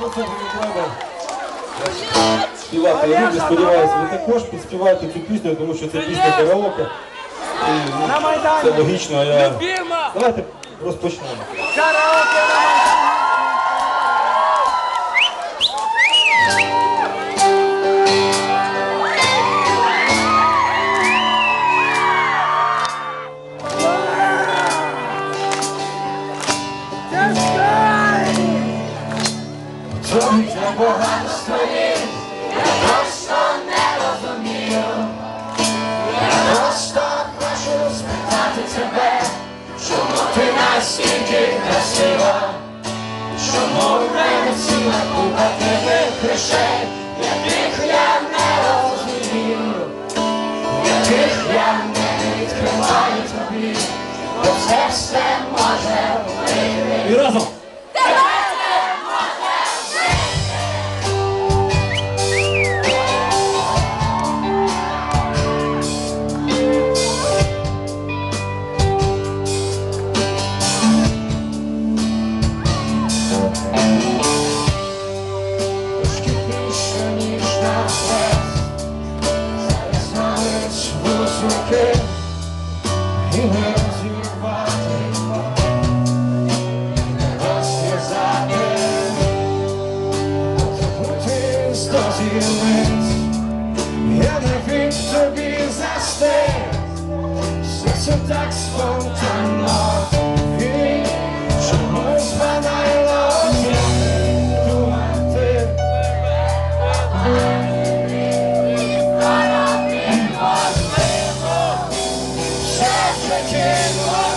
100% не треба співати люди. Сподіваюся, ви також підспіваєте цю пісню, тому що це пісня караоке. І, ну. Це логічно, а я... Давайте розпочнемо. Караоке Це багатство Просто хочу спитати тебе, чому ти настільки красива, чому в мене ціла купа тебе грошей, яких я не розумію, яких я не відкриваю тобі, бо це все може разом. З дозірниць, я не від тобі застиг, все це так спонтанно, і чомусь банально думати. Все в житті можливо,